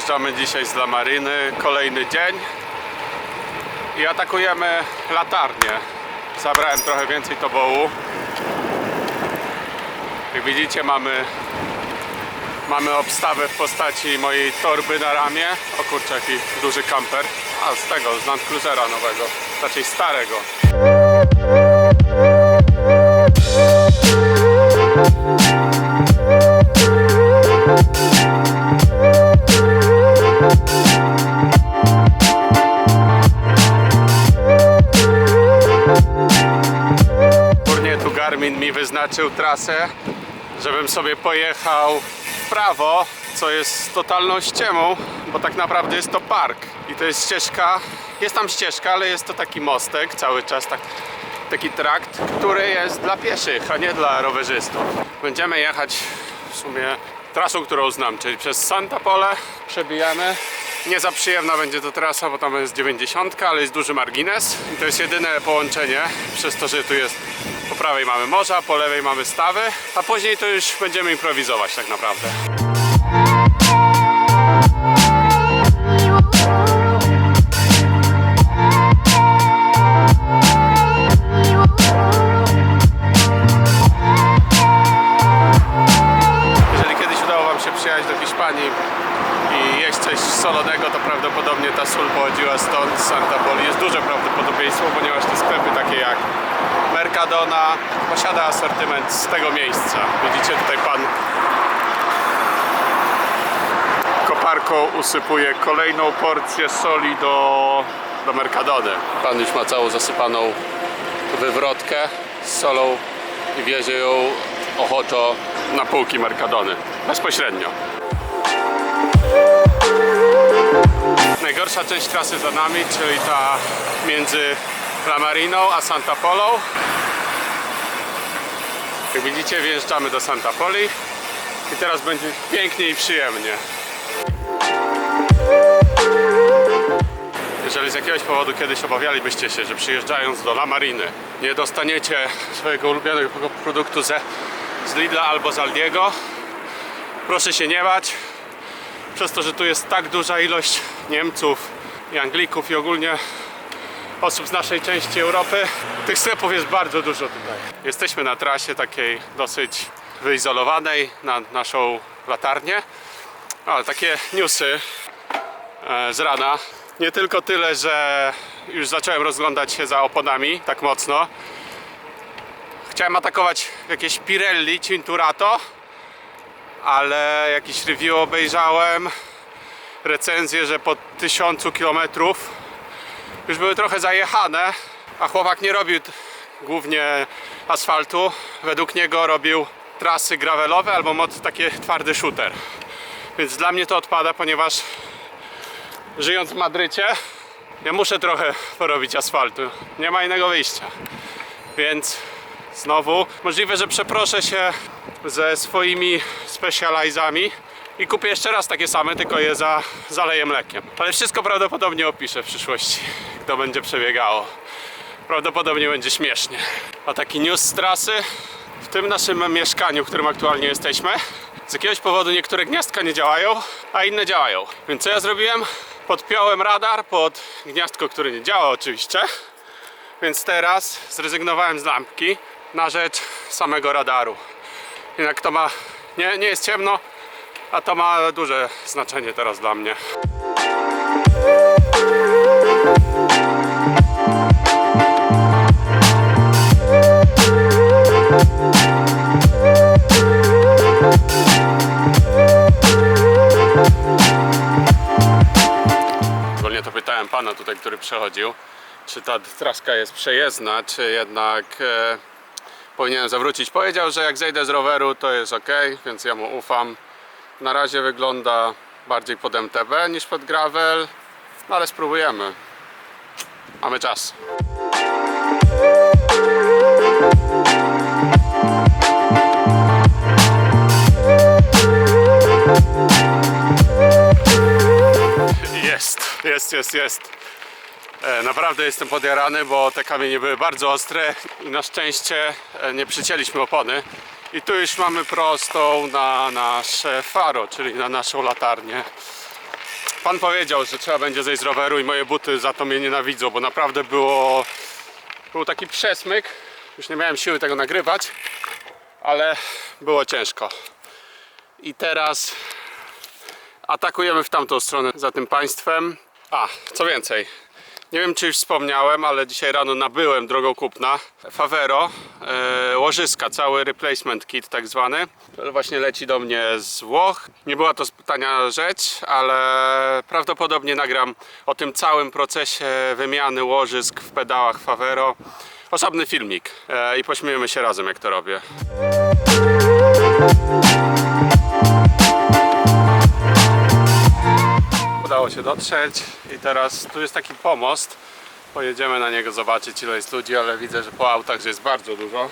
Wyjeżdżamy dzisiaj z Lamaryny, kolejny dzień i atakujemy latarnię. Zabrałem trochę więcej tobołu. Jak widzicie mamy, mamy obstawę w postaci mojej torby na ramię. O kurczę, jaki duży kamper. A z tego, z Land Cruisera nowego, raczej starego. Trasę, żebym sobie pojechał w prawo, co jest totalną ściemą, bo tak naprawdę jest to park i to jest ścieżka, jest tam ścieżka, ale jest to taki mostek cały czas, tak, taki trakt, który jest dla pieszych, a nie dla rowerzystów. Będziemy jechać w sumie trasą, którą znam, czyli przez Santa Pole przebijamy. Nie za przyjemna będzie to trasa, bo tam jest 90, ale jest duży margines i to jest jedyne połączenie, przez to, że tu jest po prawej mamy morza, po lewej mamy stawy, a później to już będziemy improwizować tak naprawdę. Jeżeli kiedyś udało Wam się przyjechać do Hiszpanii coś solonego, to prawdopodobnie ta sól pochodziła stąd, z Santa Poli. Jest duże prawdopodobieństwo, ponieważ te sklepy takie jak Mercadona posiada asortyment z tego miejsca. Widzicie tutaj pan koparką usypuje kolejną porcję soli do, do Mercadony. Pan już ma całą zasypaną wywrotkę z solą i wiezie ją ochoczo na półki Mercadony. Bezpośrednio. Najgorsza część trasy za nami, czyli ta między La Mariną a Santa Polą. Jak widzicie, wjeżdżamy do Santa Poli i teraz będzie pięknie i przyjemnie. Jeżeli z jakiegoś powodu kiedyś obawialibyście się, że przyjeżdżając do La Mariny nie dostaniecie swojego ulubionego produktu ze, z Lidla albo z Aldiego, proszę się nie bać. Przez to, że tu jest tak duża ilość Niemców i Anglików i ogólnie osób z naszej części Europy, tych sklepów jest bardzo dużo tutaj. Jesteśmy na trasie takiej dosyć wyizolowanej na naszą latarnię. Ale takie newsy e, z rana. Nie tylko tyle, że już zacząłem rozglądać się za oponami tak mocno. Chciałem atakować jakieś Pirelli Cinturato, ale jakiś review obejrzałem, recenzję, że po tysiącu kilometrów już były trochę zajechane, a chłopak nie robił głównie asfaltu. Według niego robił trasy gravelowe albo mod taki twardy shooter. Więc dla mnie to odpada, ponieważ żyjąc w Madrycie, ja muszę trochę porobić asfaltu. Nie ma innego wyjścia. Więc znowu możliwe, że przeproszę się ze swoimi specializami i kupię jeszcze raz takie same, tylko je za, zaleję mlekiem. Ale wszystko prawdopodobnie opiszę w przyszłości, jak to będzie przebiegało. Prawdopodobnie będzie śmiesznie. A taki news z trasy w tym naszym mieszkaniu, w którym aktualnie jesteśmy. Z jakiegoś powodu niektóre gniazdka nie działają, a inne działają. Więc co ja zrobiłem? Podpiąłem radar pod gniazdko, które nie działa oczywiście. Więc teraz zrezygnowałem z lampki na rzecz samego radaru. Jednak to ma, nie, nie jest ciemno, a to ma duże znaczenie teraz dla mnie. Ogólnie to pytałem pana tutaj, który przechodził, czy ta traska jest przejezdna, czy jednak e, powinienem zawrócić. Powiedział, że jak zejdę z roweru to jest ok, więc ja mu ufam. Na razie wygląda bardziej pod MTB niż pod gravel, no ale spróbujemy. Mamy czas. Jest, jest, jest, jest. E, Naprawdę jestem podjarany, bo te kamienie były bardzo ostre i na szczęście e, nie przycięliśmy opony. I tu już mamy prostą na nasze faro, czyli na naszą latarnię. Pan powiedział, że trzeba będzie zejść z roweru i moje buty za to mnie nienawidzą, bo naprawdę było... Był taki przesmyk. Już nie miałem siły tego nagrywać, ale było ciężko. I teraz atakujemy w tamtą stronę za tym państwem. A, co więcej, nie wiem czy już wspomniałem, ale dzisiaj rano nabyłem drogą kupna Favero, e, łożyska, cały replacement kit tak zwany. Właśnie leci do mnie z Włoch. Nie była to tania rzecz, ale prawdopodobnie nagram o tym całym procesie wymiany łożysk w pedałach Favero. Osobny filmik e, i pośmiejemy się razem jak to robię. Udało się dotrzeć i teraz tu jest taki pomost. Pojedziemy na niego zobaczyć ile jest ludzi, ale widzę, że po autach że jest bardzo dużo.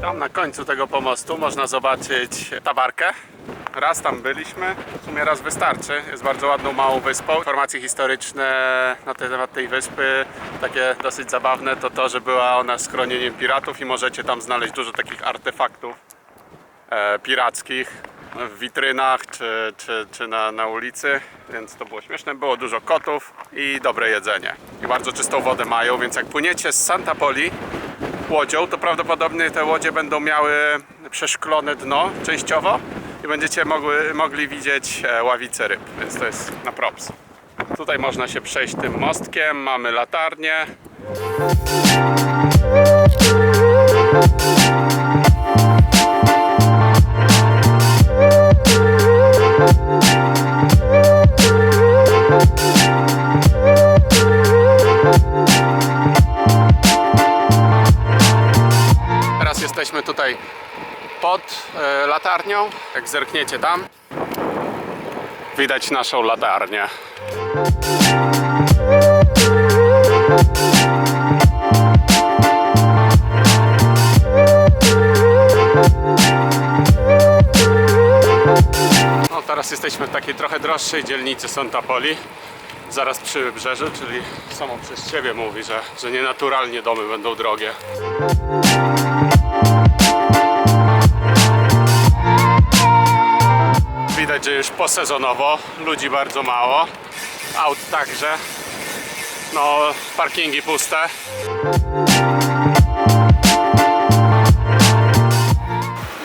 Tam na końcu tego pomostu można zobaczyć tabarkę. Raz tam byliśmy, w sumie raz wystarczy. Jest bardzo ładną, małą wyspą. Informacje historyczne na temat tej wyspy, takie dosyć zabawne, to to, że była ona schronieniem piratów i możecie tam znaleźć dużo takich artefaktów e, pirackich w witrynach czy, czy, czy na, na ulicy, więc to było śmieszne. Było dużo kotów i dobre jedzenie. I bardzo czystą wodę mają, więc jak płyniecie z Santa Poli łodzią, to prawdopodobnie te łodzie będą miały przeszklone dno częściowo i będziecie mogły, mogli widzieć e, ławice ryb, więc to jest na props. Tutaj można się przejść tym mostkiem, mamy latarnię. Teraz jesteśmy tutaj pod e, latarnią. Jak zerkniecie tam, widać naszą latarnię. No, teraz jesteśmy w takiej trochę droższej dzielnicy Santa Poli, zaraz przy wybrzeżu, czyli samo przez Ciebie mówi, że, że nienaturalnie domy będą drogie. Że już posezonowo, ludzi bardzo mało, aut także, no parkingi puste.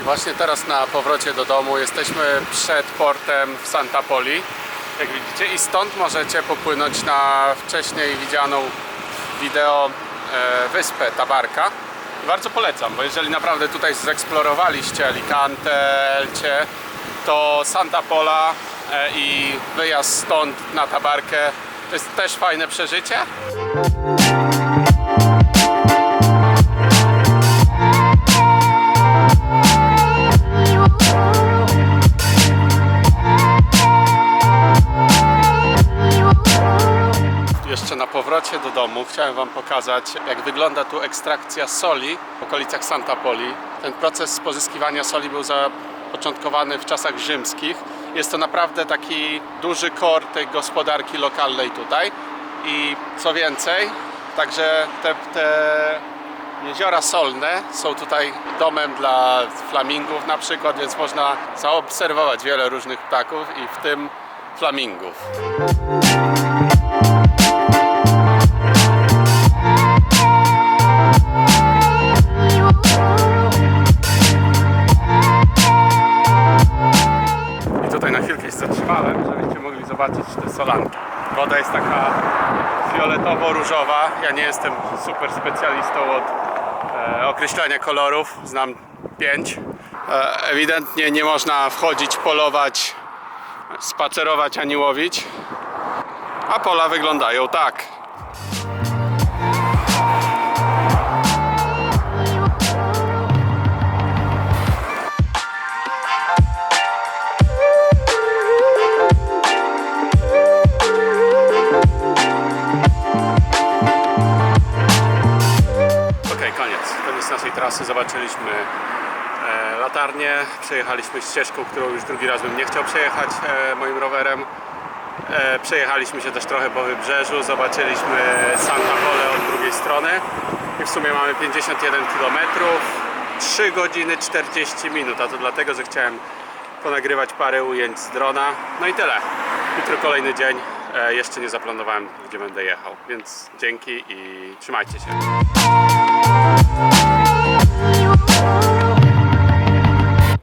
I właśnie teraz na powrocie do domu jesteśmy przed portem w Santa Poli, jak widzicie, i stąd możecie popłynąć na wcześniej widzianą wideo e, wyspę Tabarka. Bardzo polecam, bo jeżeli naprawdę tutaj zeksplorowaliście Alicante, Elcie, to Santa Pola e, i wyjazd stąd na Tabarkę to jest też fajne przeżycie. Jeszcze na powrocie do domu chciałem Wam pokazać, jak wygląda tu ekstrakcja soli w okolicach Santa Poli. Ten proces pozyskiwania soli był zapoczątkowany w czasach rzymskich. Jest to naprawdę taki duży kor tej gospodarki lokalnej tutaj. I co więcej, także te, te jeziora solne są tutaj domem dla flamingów na przykład, więc można zaobserwować wiele różnych ptaków i w tym flamingów. Jest taka fioletowo-różowa. Ja nie jestem super specjalistą od e, określania kolorów. Znam pięć. E, ewidentnie nie można wchodzić, polować, spacerować ani łowić. A pola wyglądają tak. Trasy. Zobaczyliśmy e, latarnię. Przejechaliśmy ścieżką, którą już drugi raz bym nie chciał przejechać e, moim rowerem. E, przejechaliśmy się też trochę po wybrzeżu, zobaczyliśmy Santa Pole od drugiej strony i w sumie mamy 51 km, 3 godziny 40 minut, a to dlatego, że chciałem ponagrywać parę ujęć z drona. No i tyle. Jutro kolejny dzień, jeszcze nie zaplanowałem gdzie będę jechał, więc dzięki i trzymajcie się. You